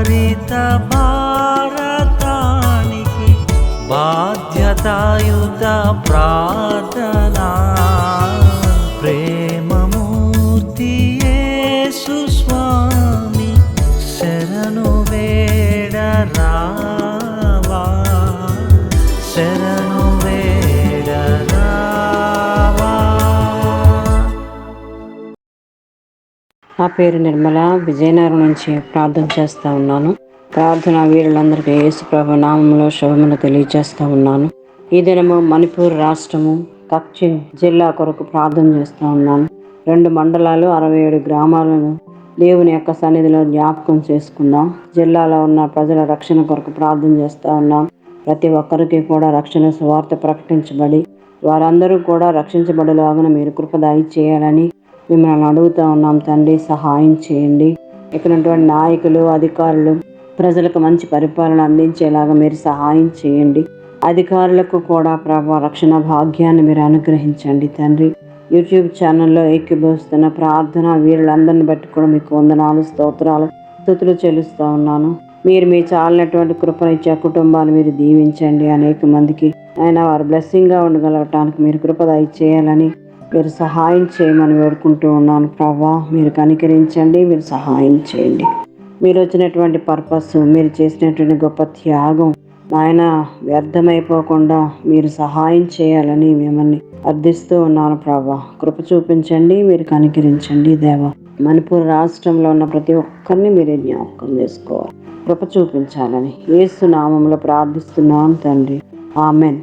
హరిత భారతానికి బాధ్యతాయుత ప్రార్థనా. ప్రేమమూర్తి సుస్వామి శరణు వేడ రావా శరణు నా పేరు నిర్మల. విజయనగరం నుంచి ప్రార్థన చేస్తూ ఉన్నాను. ప్రార్థన వీరులందరికీ యేసుప్రభు నామంలో శుభములు తెలియజేస్తూ ఉన్నాను. ఈ దినము మణిపూర్ రాష్ట్రము కక్చిన్ జిల్లా కొరకు ప్రార్థన చేస్తూ ఉన్నాను. రెండు మండలాలు అరవై ఏడు గ్రామాలను దేవుని యొక్క సన్నిధిలో జ్ఞాపకం చేసుకుందాం. జిల్లాలో ఉన్న ప్రజల రక్షణ కొరకు ప్రార్థన చేస్తూ ఉన్నాం. ప్రతి ఒక్కరికి కూడా రక్షణ సువార్త ప్రకటించబడి వారందరూ కూడా రక్షించబడేలాగా మీరు కృపదాయి చేయాలని మిమ్మల్ని అడుగుతా ఉన్నాం తండ్రి సహాయం చేయండి. ఇక్కడ నాయకులు అధికారులు ప్రజలకు మంచి పరిపాలన అందించేలాగా మీరు సహాయం చేయండి. అధికారులకు కూడా ప్రభా రక్షణ భాగ్యాన్ని మీరు అనుగ్రహించండి తండ్రి. యూట్యూబ్ ఛానల్లో ఏకీభవిస్తున్న ప్రార్థన వీరులందరిని బట్టి కూడా మీకు వందనాలు స్తోత్రాలు స్థుతులు చెల్లిస్తూ ఉన్నాను. మీరు మీ చాలినటువంటి కృపనిచ్చే కుటుంబాన్ని మీరు దీవించండి. అనేక మందికి ఆయన వారు బ్లెస్సింగ్గా ఉండగలగటానికి మీరు కృప చేయాలని మీరు సహాయం చేయమని వేడుకుంటూ ఉన్నాను ప్రభా. మీరు కనికరించండి మీరు సహాయం చేయండి. మీరు వచ్చినటువంటి పర్పస్ మీరు చేసినటువంటి గొప్ప త్యాగం నాయన వ్యర్థమైపోకుండా మీరు సహాయం చేయాలని మిమ్మల్ని అర్థిస్తూ ఉన్నాను ప్రభా. కృప చూపించండి మీరు కనికరించండి దేవా. మణిపూర్ రాష్ట్రంలో ఉన్న ప్రతి ఒక్కరిని మీరే జ్ఞాపకం చేసుకోవాలి. కృప చూపించాలని ఏసునామంలో ప్రార్థిస్తున్నాను తండ్రి. ఆమెన్.